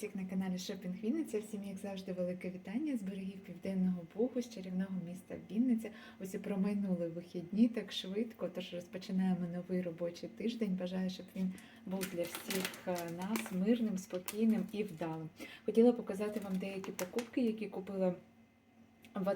всіх на каналі Шопінг Вінниця. Всім, як завжди, велике вітання з берегів Південного Бугу, з чарівного міста Вінниця. Ось і промайнули вихідні так швидко. Тож розпочинаємо новий робочий тиждень. Бажаю, щоб він був для всіх е, нас мирним, спокійним і вдалим. Хотіла показати вам деякі покупки, які купила. В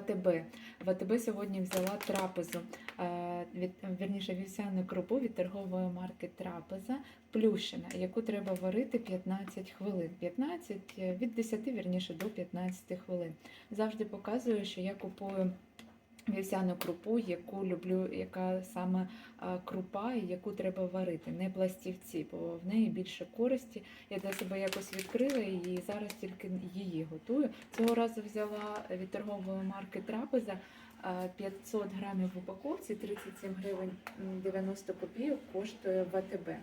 ВТБ сьогодні взяла трапезу, е, вірніше вівсяну крупу від торгової марки Трапеза плющена, яку треба варити 15 хвилин. 15, е, від 10 вірніше до 15 хвилин. Завжди показую, що я купую вівсяну крупу, яку люблю, яка саме крупа яку треба варити, не пластівці, бо в неї більше користі. Я для себе якось відкрила її, і зараз тільки її готую. Цього разу взяла від торгової марки Трапеза. е, 500 грамів в упаковці, 37 гривень 90 копійок коштує в АТБ. Е,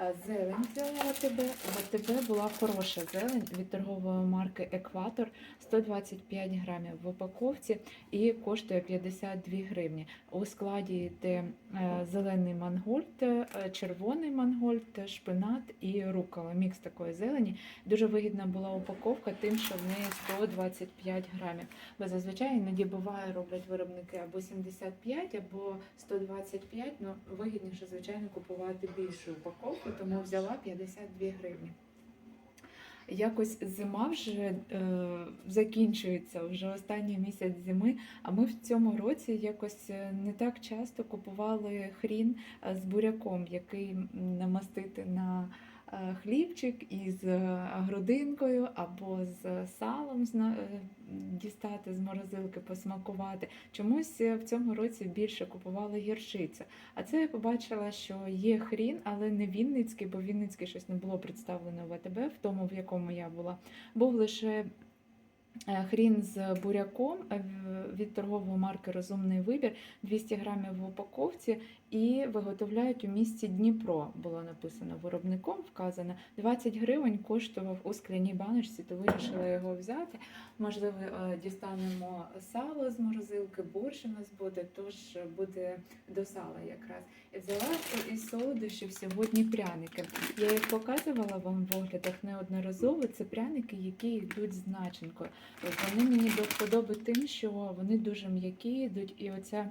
Зелень взяла в АТБ. Була хороша зелень від торгової марки Екватор 125 грамів в упаковці і коштує 52 гривні. У складі йде е, зелений мангольд, е, червоний мангольд, шпинат і рукола. Мікс такої зелені. Дуже вигідна була упаковка, тим, що в неї 125 грамів. Бо зазвичай іноді буває, роблять виробники або 75, або 125, ну вигідніше, звичайно, купувати більшу упаковку, тому взяла 52 гривні. Якось зима вже е, закінчується, вже останній місяць зими. А ми в цьому році якось е, не так часто купували хрін е, з буряком, який намастити на хлібчик із е, грудинкою або з салом е, дістати з морозилки, посмакувати. Чомусь е, в цьому році більше купували гіршиця. А це я побачила, що є хрін, але не Вінницький, бо Вінницький щось не було представлено в АТБ, в тому, в якому я була. Був лише е, хрін з буряком е, від торгової марки Розумний вибір 200 грамів в упаковці і виготовляють у місті Дніпро. Було написано виробником, вказано 20 гривень коштував у скляній баночці, то вирішила його взяти. Можливо, е, дістанемо сало з морозилки, борщ у нас буде, тож буде до сала якраз. І взяла із солодощів сьогодні пряники. Я їх показувала вам в оглядах неодноразово. Це пряники, які йдуть з начинкою. Вони мені до вподоби тим, що вони дуже м'які йдуть, і оця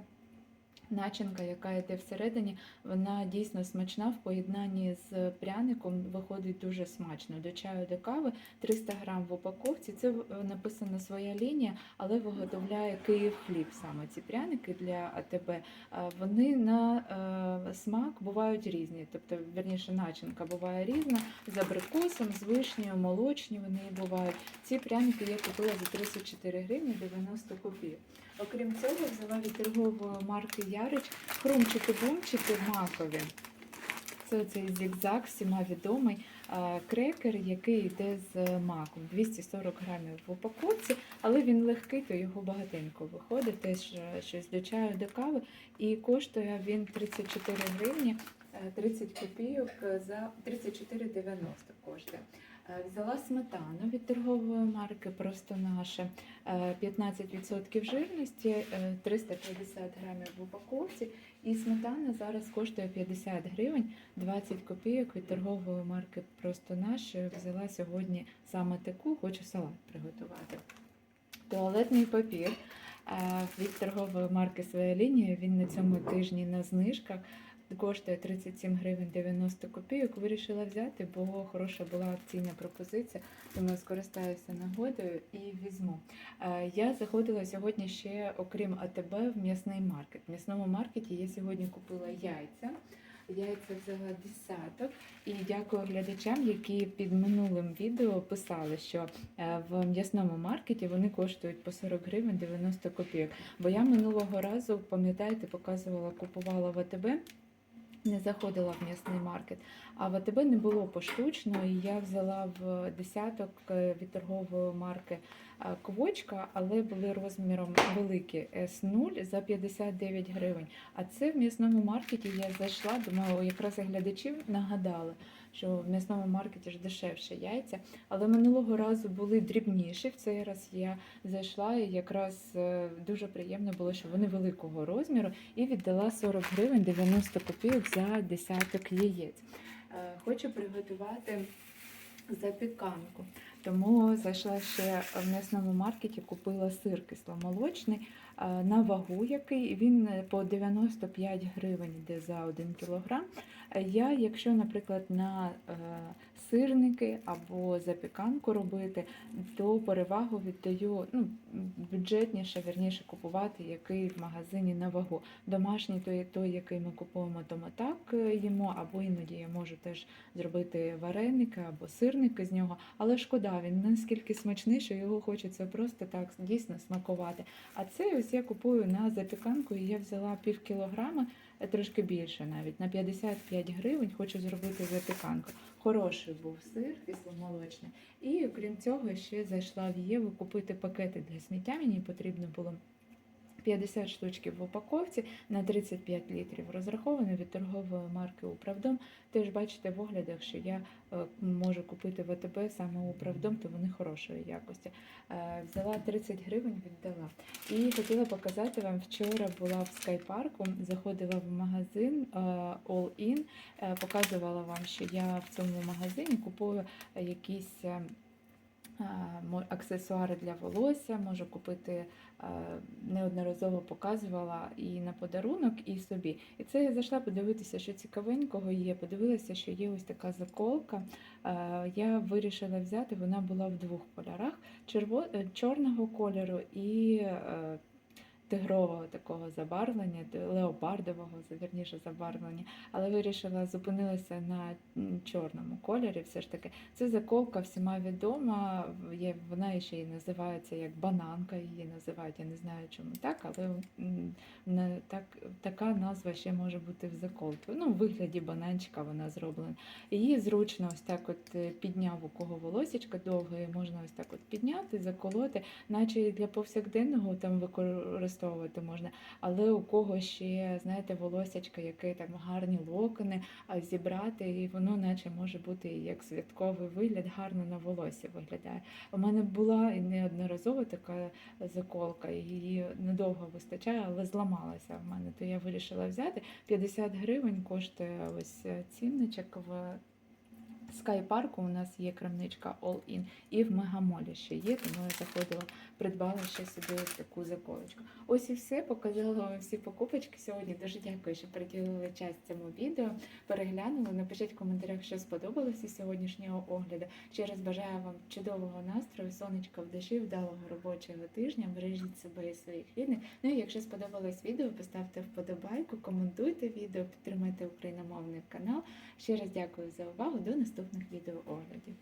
начинка, яка йде всередині, вона дійсно смачна в поєднанні з пряником. Виходить дуже смачно. До чаю, до кави 300 грам в упаковці. Це е, написано своя лінія, але виготовляє Київ хліб саме ці пряники для АТБ. Е, Вони на е, смак бувають різні, тобто верніше начинка буває різна з абрикосом, з вишнею, молочні вони бувають. Ці пряники я купила за 34 гривні 90 копійок. Окрім цього, взяла від торгової марки Ярич хрумчики-бумчики макові. Це цей зігзаг, всіма відомий крекер, який йде з маком. 240 грамів в упаковці, але він легкий, то його багатенько виходить, теж е, щось до чаю, до кави. І коштує він 34 гривні, 30 копійок за 34,90 коштує. Е, Взяла сметану від торгової марки Просто наша е, 15% жирності, е, 350 грамів в упаковці. І сметана зараз коштує 50 гривень, 20 копійок від торгової марки Просто наш. Взяла сьогодні саме таку, хочу салат приготувати. Туалетний папір е, від торгової марки Своя лінія. Він на цьому тижні на знижках. Коштує 37 гривень 90 копійок. Вирішила взяти, бо хороша була акційна пропозиція, тому скористаюся нагодою і візьму. Е, Я заходила сьогодні ще, окрім АТБ, в м'ясний маркет. В м'ясному маркеті я сьогодні купила яйця. Яйця взяла десяток. І дякую глядачам, які під минулим відео писали, що е, в м'ясному маркеті вони коштують по 40 гривень 90 копійок. Бо я минулого разу, пам'ятаєте, показувала, купувала в АТБ. Не заходила в м'ясний маркет, а в АТБ не було поштучно, і я взяла в десяток е, від торгової марки е, квочка, але були розміром великі С0 за 59 гривень. А це в м'ясному маркеті я зайшла, думаю, якраз і глядачів нагадали, що в м'ясному маркеті ж дешевше яйця. Але минулого разу були дрібніші. В цей раз я зайшла і якраз е, дуже приємно було, що вони великого розміру, і віддала 40 гривень 90 копійок за десяток яєць. Е, Хочу приготувати запіканку. Тому зайшла ще в м'ясному маркеті, купила сир кисломолочний е, на вагу, який він е, по 95 гривень йде за 1 кілограм. Е, Я, якщо, наприклад, на сирники або запіканку робити, то перевагу віддаю ну, бюджетніше, верніше купувати, який в магазині на вагу. Домашній той, той, який ми купуємо, то ми так е, їмо, або іноді я можу теж зробити вареники або сирники з нього. Але шкода, він наскільки смачний, що його хочеться просто так дійсно смакувати. А це ось я купую на запіканку, і я взяла пів кілограма, е, трошки більше навіть на 55 гривень. Хочу зробити запіканку. Хороший був сир кисломолочний. І крім цього, ще зайшла в Єву купити пакети для сміття. Мені потрібно було 50 штучків в упаковці на 35 літрів. Розраховано від торгової марки Управдом. Теж бачите в оглядах, що я е, можу купити в АТБ саме Управдом, то вони хорошої якості. Е, Взяла 30 гривень, віддала. І хотіла показати вам, вчора була в скайпарку, заходила в магазин е, All In, показувала вам, що я в цьому магазині купую якісь. Е, аксесуари для волосся, можу купити неодноразово показувала і на подарунок, і собі. І це я зайшла подивитися, що цікавенького є. Подивилася, що є ось така заколка. Я вирішила взяти, вона була в двох кольорах: черво... е, чорного кольору і е, тигрового такого забарвлення, леопардового, вірніше забарвлення. Але вирішила зупинилася на чорному кольорі. Все ж таки, це заколка всіма відома. Вона ще й називається як бананка, її називають. Я не знаю, чому так, але так, така назва ще може бути в заколці. Ну, в вигляді бананчика вона зроблена. Її зручно ось так от е, підняв, у кого волосічка довге, можна ось так от підняти, заколоти, наче для повсякденного там використовувати можна. Але у кого ще, знаєте, волосячка, яке там гарні локони, а зібрати, і воно наче може бути як святковий вигляд, гарно на волосі виглядає. У мене була і неодноразово така заколка, її недовго вистачає, але зламалася в мене. То я вирішила взяти 50 гривень коштує ось цінничок в Скайпарку у нас є крамничка All In, і в Мегамолі ще є, тому я заходила, придбала ще собі ось таку заколочку. Ось і все, показала вам всі покупочки сьогодні. Дуже дякую, що приділили час цьому відео. Переглянули. Напишіть в коментарях, що сподобалося сьогоднішнього огляду. Ще раз бажаю вам чудового настрою, сонечка в душі, вдалого робочого тижня. Бережіть себе і своїх рідних. Ну і якщо сподобалось відео, поставте вподобайку, коментуйте відео, підтримайте україномовний канал. Ще раз дякую за увагу. До наступних відеооглядів.